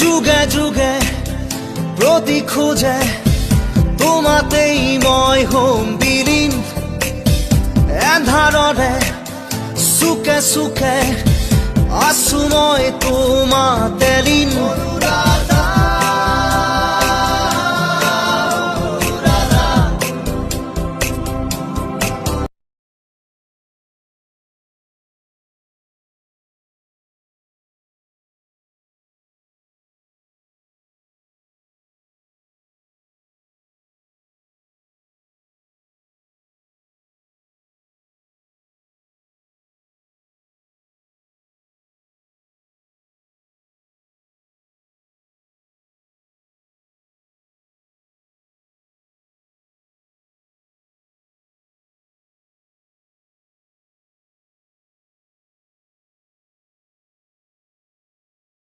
যুগে যুগে প্রতি খোজে তোমাতেই মই হোম বিলীন। এন্ধাৰৰে সুখে সুখে আছো মই তোমাৰ